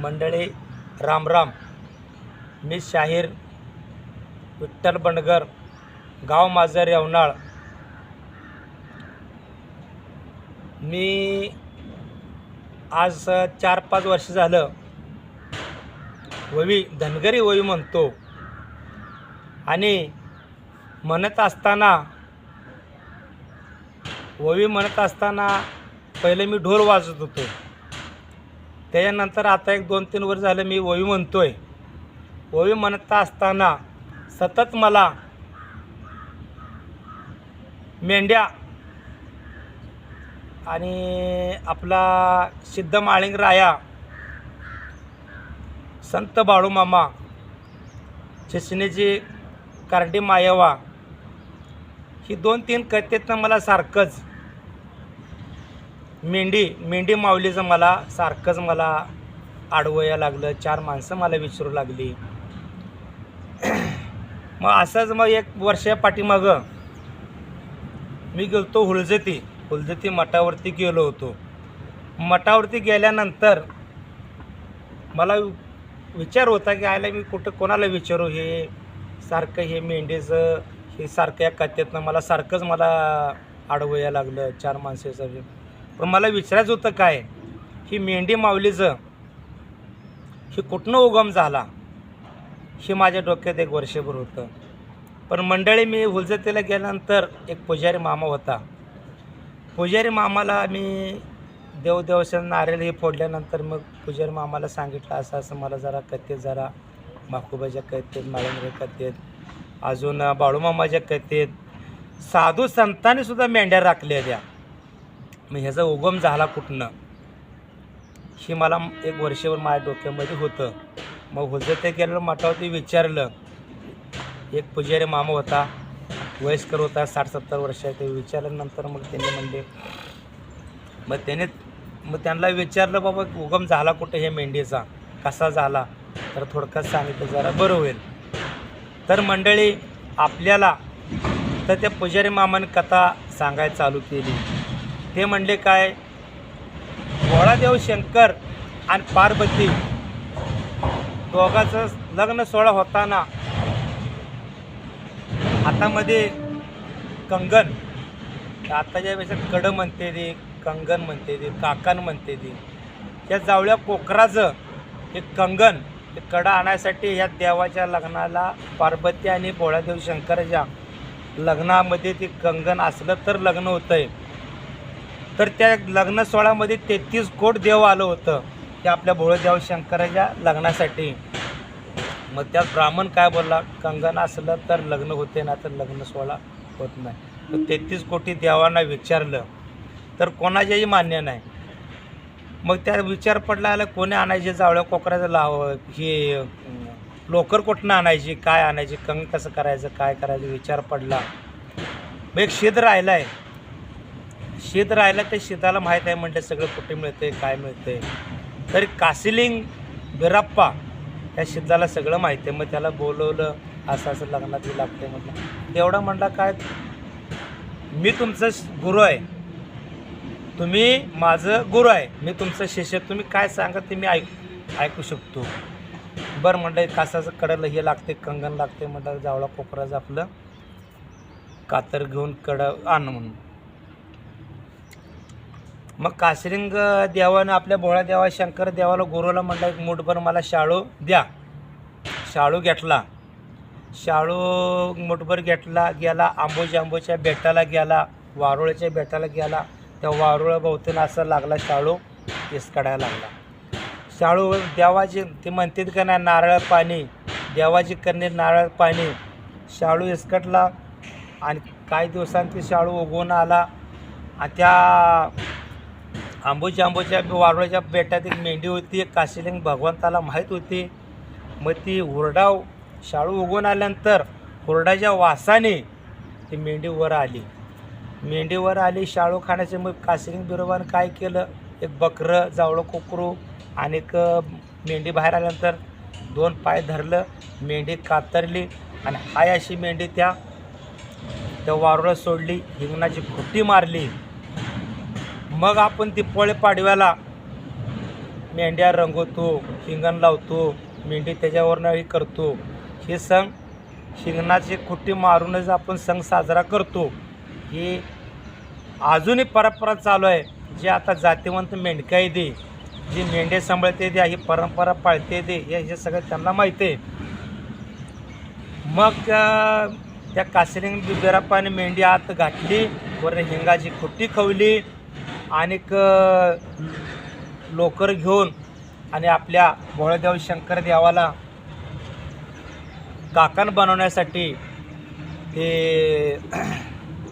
मंडळी रामराम मी शाहीर विठ्ठल बंडगर गाव माझं रेवनाळ. मी आज चार पाच वर्ष झालं ववी धनगरी ववी म्हणतो. आणि म्हणत असताना ववी म्हणत असताना पहिले मी ढोल वाजत होतो. त्याच्यानंतर आता एक दोन तीन वर्ष झालं मी ओवी आहे ओवी म्हणत असताना सतत मला मेंढ्या आणि आपला सिद्ध माळिंग राया संत बाळूमामा चिसणीची कारडी मायवा ही दोन तीन कथेतनं मला सारखंच मेंढी मेंढी माऊलीचं मला सारखंच मला आडवया लागलं चार माणसं मला विचारू लागली. मग असंच मग एक वर्षा पाठीमागं मी गेलो हुळजती हुलजती मठावरती गेलो होतो. मठावरती गेल्यानंतर मला विचार होता की आयला मी कुठं कोणाला विचारू? हे सारखं हे मेंढीचं हे सारखं या कथेतनं मला सारखंच मला आडवया लागलं चार माणसाचं. पण मला विचारायचं होतं काय? ही मेंढी माऊलीचं ही कुठनं उगम झाला? हे माझ्या डोक्यात एक वर्षभर होतं. पण मंडळी मी हुलजतेला गेल्यानंतर एक पुजारी मामा होता. पुजारी मामाला मी देवदेवसन नारळ हे फोडल्यानंतर मग पुजारी मामाला सांगितलं असं असं मला जरा कथेत जरा माकुबाच्या कथेत माळंगरे कथेत अजून बाळूमामाच्या कथेत साधू संतांनी सुद्धा मेंढ्या राखल्या द्या मग ह्याचा उगम झाला कुठनं? हे मला एक वर्षभर माझ्या डोक्यामध्ये होतं. मग होतं ते गेलं मठावरती विचारलं. एक पुजारी मामा होता वयस्कर होता साठ सत्तर वर्षाचा ते विचारल्यानंतर मग त्यांनी म्हणले मग त्याने मग त्यांना विचारलं बाबा उगम झाला कुठे हे मेंढीचा? कसा झाला? तर थोडक्यात सांगितलं जरा बरं होईल. तर मंडळी आपल्याला तर त्या पुजारी मामाने कथा सांगायला चालू केली. ते म्हणले काय? भोळादेव शंकर आणि पार्वती दोघांचं लग्न सोहळा होताना हातामध्ये कंगन. आताच्या वेळेस कडं म्हणते ते कंगन म्हणते ते काकण म्हणते ते त्या जावळ्या कोकराचं हे कंगन हे कडं आणायसाठी ह्या देवाच्या लग्नाला पार्वती आणि भोळादेव शंकराच्या लग्नामध्ये ते कंगन असलं तर लग्न होतं आहे तर त्या लग्न सोहळ्यामध्ये तेहतीस कोट देव आलं होतं. ते आपल्या भोळदेव शंकराच्या लग्नासाठी. मग त्यात ब्राह्मण काय बोलला? कंगन असलं तर लग्न होते ना तर लग्न सोहळा होत नाही. मग तेहतीस कोटी देवांना विचारलं. तर कोणाच्याही मान्य नाही. मग त्या विचार पडला आला कोणी आणायचे? जावळ्या कोकऱ्याचं लाव हे लोकर कुठनं आणायची? काय आणायची? कंग कसं करायचं? काय करायचं? विचार पडला. मग एक शेत राहिला आहे शेत राहिलं ते शेताला माहीत आहे म्हणते सगळं कुठे मिळते काय मिळते तरी कासिलिंग बिराप्पा त्या शिद्धाला सगळं माहिती आहे. मग त्याला बोलवलं असं असं लग्नात लागते म्हटलं तेवढा म्हणला काय मी तुमचं गुरु आहे. तुम्ही माझं गुरु आहे. मी तुमचं शिष्य. तुम्ही काय सांगा ते मी ऐक ऐकू शकतो. बरं म्हणलं कासाचं कडलं हे लागते कंगन लागते म्हटलं जावळा कोपराचं आपलं कातर घेऊन कडं आण म्हणून. मग कासरिंग देवानं आपल्या भोळा देवा शंकर देवाला गुरुला म्हणलं एक मुठभर मला शाळू द्या. शाळू घेतला. शाळू मुठभर घेतला गेला आंबोजी आंबोच्या बेटाला गेला वारुळाच्या बेटाला गेला. त्या वारुळा भोवतीनं असं लागला शाळू केस काढायला लागला. शाळू देवाची ते म्हणतात का नाही नारळ पाणी देवाची करणे नारळ पाणी. शाळू इसकटला आणि काही दिवसांनी ते शाळू उगवून आला. आणि त्या आंबोजी आंबोच्या वारुळाच्या बेटात एक मेंढी होती काशीलिंग भगवंताला माहीत होती. मग ती हुरडाव शाळू उगवून आल्यानंतर हुरडाच्या वासाने ती मेंढीवर आली. मेंढीवर आली शाळू खाण्याचे मग काशीलिंग बिरोबानं काय केलं? एक बकरं जावळं कोकरू आणि एक मेंढी बाहेर आल्यानंतर दोन पाय धरलं मेंढी कातरली आणि हाय अशी मेंढी त्या त्या वारुळं सोडली हिंगणाची खुट्टी मारली. मग आपण ती पोळे पाडव्याला मेंढ्या रंगवतो शिंगण लावतो मेंढी त्याच्यावरनं हे करतो. हे सण शिंगणाची खुट्टी मारूनच आपण सण साजरा करतो. ही अजूनही परंपरा चालू आहे. जे आता जातीवंत मेंढका दे जी मेंढे सांभाळते दे ही परंपरा पाळते दे हे हे सगळं त्यांना माहिती आहे. मग त्या कासरिंग बिराप्पाने मेंढी आत घातली वर हिंगाची खुट्टी खवली आणि लोकर घेऊन आणि आपल्या भोळदेव शंकर देवाला काकण बनवण्यासाठी ते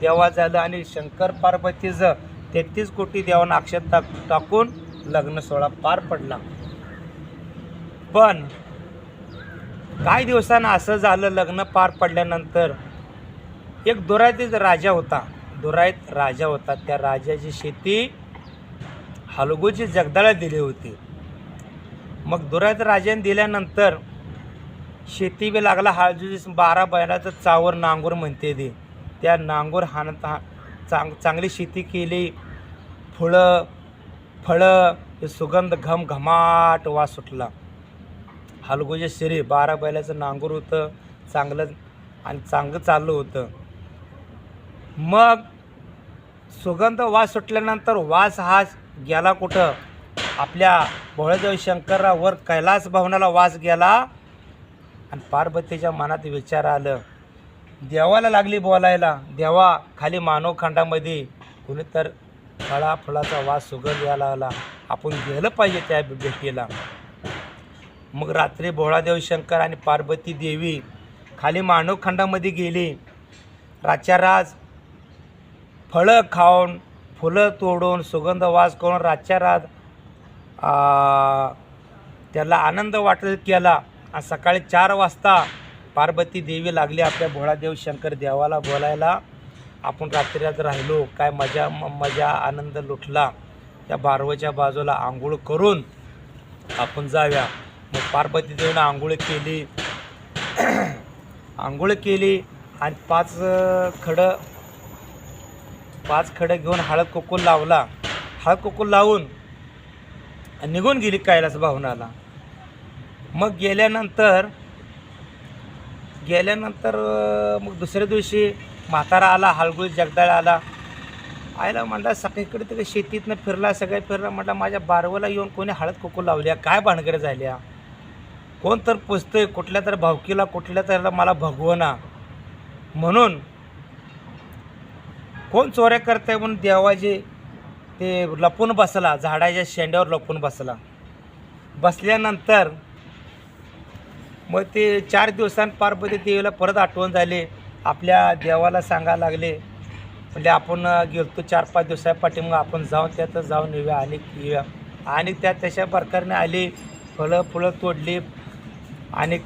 देवा झालं आणि शंकर पार्वतीचं तेहतीस कोटी देवानं अक्षत टाक टाकून लग्न सोहळा पार पडला. पण काही दिवसानं असं झालं लग्न पार पडल्यानंतर एक दुरायतीच राजा होता. दुरायत राजा होता. त्या राजाची शेती हलगूची जगदाळा दिली होती. मग दुरायत राजाने दिल्यानंतर शेती बी लागला. हळदीची बारा बैलाचं चावर नांगूर म्हणते ते. त्या नांगूर हाणत हा चांग चांगली शेती केली. फुलं फळं हे सुगंध घम घमाट वास सुटला. हलगोजे शरीर बारा बैलाचं नांगूर होतं. चांगलं आणि चांगलं चाललं होतं. मग सुगंध वास सुटल्यानंतर वास हा गेला कुठं? आपल्या भोळेदेव शंकरावर कैलास भवनाला वास गेला. आणि पार्वतीच्या मनात विचार आलं. देवाला लागली बोलायला. देवा खाली मानवखंडामध्ये कुणीतर कुणी तर फळा फुलाचा वास सुगंध यायला आला. आपण गेलं पाहिजे त्या भेटीला. मग रात्री भोळादेव शंकर आणि पार्वती देवी खाली मानवखंडामध्ये गेली. रातच्या फळं खाऊन फुलं तोडून सुगंध वास करून रातच्या रात त्याला आनंद वाटत केला. आणि सकाळी चार वाजता पार्वती देवी लागली आपल्या भोळादेव शंकर देवाला बोलायला. आपण रात्री राहिलो काय मजा म- मजा आनंद लुटला. त्या बारवच्या बाजूला आंघोळ करून आपण जाव्या मग पार्वती देवीनं आंघोळ केली. आंघोळ केली आणि पाच खडं पाच खडं घेऊन हळद कोकून लावला. हळद कोकून लावून निघून गेली कैलास भावनाला. मग गेल्यानंतर गेल्यानंतर मग दुसऱ्या दिवशी म्हातारा आला हळगुळी जगदाळ आला. आयला म्हणला सगळीकडे तिकडे शेतीतनं फिरला सगळे फिरला. म्हटलं माझ्या बारवला येऊन कोणी हळद कुकू लावल्या? काय भानगड झाल्या? कोण तर पुसतंय कुठल्या तर भावकीला कुठल्या तर मला भगवना. म्हणून कोण चोऱ्या करताय म्हणून देवाचे ते लपून बसला झाडाच्या शेंड्यावर लपून बसला. बसल्यानंतर मग ते चार दिवसांत पार्वती देवीला परत आठवण झाली. आपल्या देवाला सांगायला लागले म्हणजे आपण गेलतो चार पाच दिवसापाठी मग आपण जाऊन त्यात जाऊन येऊया आणि येऊया. आणि त्या तशा प्रकारे आली फळं फुलं तोडली आणि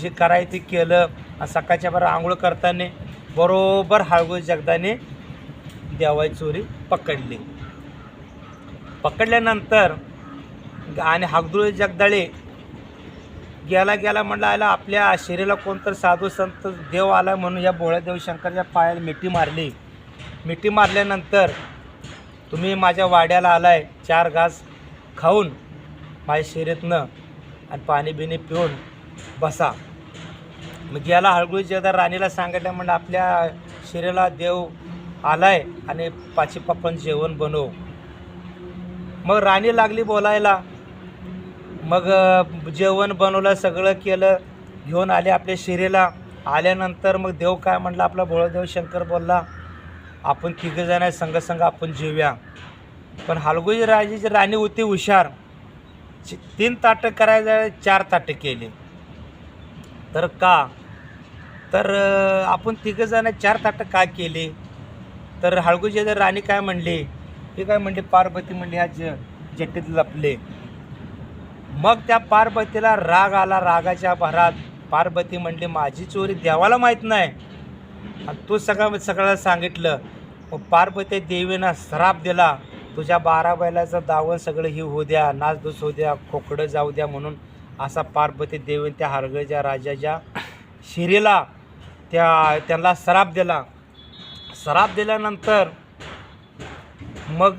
जे करायचं ते केलं. सकाळच्या बरं आंघोळ करताना बरोबर हळगू जगदाने देवाची चोरी पकडली. पकडल्यानंतर आणि हागदुळ जगदाळे गेला गेला म्हणलं आला आपल्या शरीराला कोणतर साधू संत देव आला म्हणून या भोळ्या देव शंकरच्या पायाला मिठी मारली. मिठी मारल्यानंतर तुम्ही माझ्या वाड्याला आलाय चार घास खाऊन माझ्या शरीरातनं आणि पाणी बिणी पिऊन बसा. मग याला हळगुळी जगदा राणीला सांगितलं म्हणजे आपल्या शरीराला देव आलाय आणि पाची पप्पन जेवण बनव. मग राणी लागली बोलायला. मग जेवण बनवलं सगळं केलं घेऊन आले आपल्या शिरेला. आल्यानंतर मग देव काय म्हणलं आपला भोळदेव शंकर बोलला आपण तिघंजण आहे संघ संघ आपण जेव्या पण हलगुजी राजाची राणी होती हुशार. तीन ताटं करायचं चार ताटं केली. तर का? तर आपण तिघंजणं चार ताटं का केले? तर हळगुजी राणी काय म्हणले? ते काय म्हणले? पार्वती म्हणले ह्या ज जट्टीत लपले. मग त्या पार्वतीला राग आला रागाच्या भरात पार्वती म्हणली माझी चोरी देवाला माहीत नाही. आणि तू सगळं सगळ्याला सांगितलं. मग पार्वती देवीनं श्राप दिला. तुझ्या बारा बैलाचं दावण सगळं ही होऊ द्या नाचधूस होऊ द्या खोकडं जाऊ द्या म्हणून असा पार्वती देवीन त्या हरगळच्या राजाच्या शिरीला त्या त्यांना सराप दिला. सराप दिल्यानंतर मग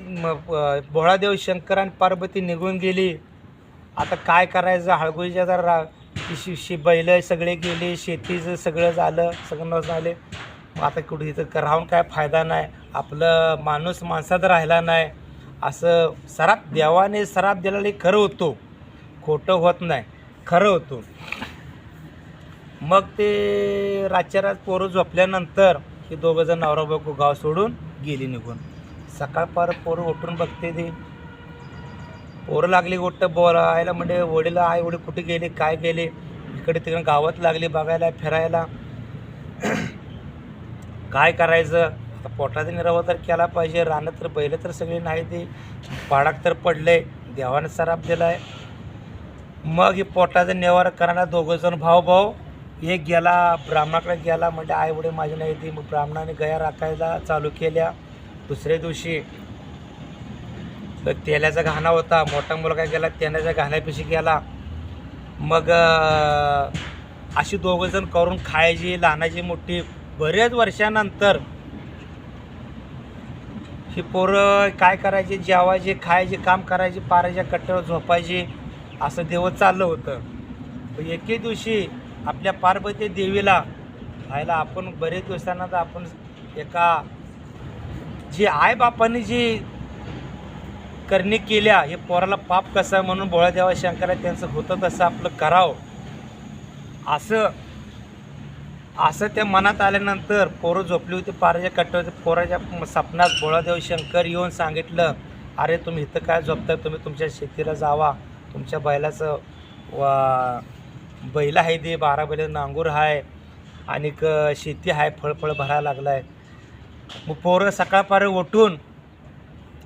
भोळादेव शंकर आणि पार्वती निघून गेली. आता काय करायचं? हळगुईच्या जरा शि शि बैलं सगळे गेले शेतीचं सगळं झालं सगळं झाले. मग आता कुठे इथं राहून काय फायदा नाही. आपलं माणूस माणसात राहिला नाही. असं सराप देवाने सराप दिलेलं खरं होतो. खोटं होत नाही. खरं होतो. मग ते रातच्या रात पोरं झोपल्यानंतर हे दोघंजण नवरा बायको गाव सोडून गेली निघून. सकाळपार पोरं उठून बघते ते. पोरं लागली गोष्ट बोलायला म्हणजे वडील आई वडील कुठे गेले काय गेले? इकडे तिकडे गावात लागली बघायला फिरायला. काय करायचं? आता पोटाचा निरावा तर केला पाहिजे. रानं तर बैलं तर सगळी नाही ते. पाडाक तर पडले. देवानं सराप आहे मग हे पोटाचा निवारा करणारा दोघं जण भाऊ भाऊ एक गेला ब्राह्मणाकडे गेला म्हणजे आईवडे माझी नाही ती मग ब्राह्मणाने गया राखायला चालू केल्या. दुसऱ्या दिवशी तर तेलाचा घाणा होता मोठा मुलगा गेला तेलाच्या घाण्यापाशी गेला. मग अशी दोघं जण करून खायची लहानाची मोठी. बऱ्याच वर्षानंतर ही पोरं काय करायची जेवायची खायची काम करायची पाराच्या कट्ट्यावर झोपायची. असं देव चाललं होतं. एके दिवशी आपल्या पार्वती देवीला आयला आपण बरेच दिवसांना तर आपण एका जी आईबापाने जी करणी केल्या हे पोराला पाप कसं म्हणून बोळादेवा शंकरा त्यांचं होतं तसं आपलं करावं. असं असं त्या मनात आल्यानंतर पोरं झोपली होती पाराच्या कट्ट्यावरती पोराच्या सपनात बोळादेव शंकर येऊन सांगितलं अरे तुम्ही इथं काय झोपताय? तुम्ही तुमच्या शेतीला जावा. तुमच्या बैलाचं वा बैल आहे ते बारा बैल नांगूर आहे आणि क शेती आहे फळफळ भरायला लागला आहे मग पोरं सकाळपार उठून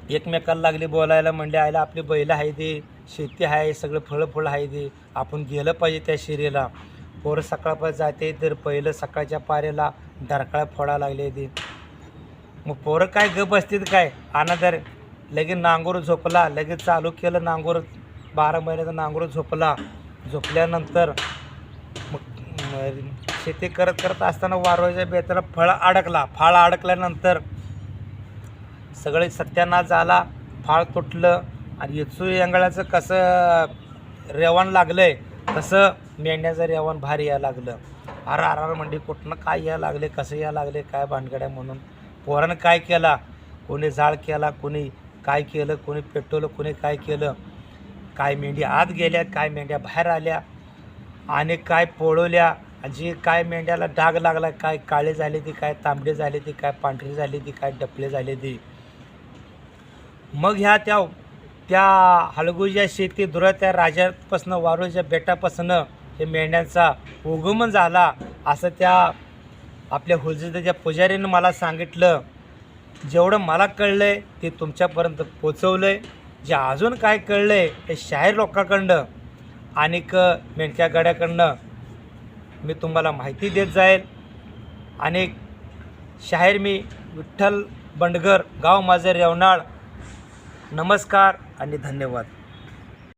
एकमेकाला लागली बोलायला म्हणले आयला आपली बैल आहे ते शेती आहे सगळं फळं फळं आहे ते आपण गेलं पाहिजे त्या शिरेला. पोरं सकाळपार जाते तर पहिलं सकाळच्या पारेला डरकाळ्या फोडा लागले ते. मग पोरं काय गप बसतील काय? अनादर लगेच नांगोर झोपला लगेच चालू केलं नांगोर बारा महिन्याचा नांगरू झोपला. झोपल्यानंतर मग शेती करत करत असताना वारवायच्या बेताला फळ अडकला. फाळ अडकल्यानंतर सगळे सत्यानाश झाला. फाळ तुटलं आणि येचू यांगळाचं कसं रेवण आहे तसं मेंढ्याचं रेवण भारी यायला लागलं. अर आर आर म्हणजे कुठनं काय यायला लागले कसं यायला लागले काय भानगड्या म्हणून. पोरानं काय केला? कोणी जाळ केला कोणी काय केलं कोणी पेटवलं कोणी काय केलं? काय मेंढ्या आत गेल्या काय मेंढ्या बाहेर आल्या आणि काय पोळवल्या जे काय मेंढ्याला डाग लागला काय काळे झाले ती काय तांबडे झाले ती काय पांढरी झाली ती काय डपले झाले ती. मग ह्या त्या त्या हलगुच्या शेती दुरा त्या राजापासनं वारूच्या बेटापासनं हे मेंढ्यांचा उगमन झाला असं त्या आपल्या हुलजीच्या पुजारीनं मला सांगितलं. जेवढं मला कळलं आहे ते तुमच्यापर्यंत पोचवलं आहे जे अजून काय कळलं आहे ते शाहीर लोकांकडनं आणि क मेंढक्या गड्याकडनं मी तुम्हाला माहिती देत जाईल. आणि शाहीर मी विठ्ठल बंडगर गाव माझे रेवनाळ. नमस्कार आणि धन्यवाद.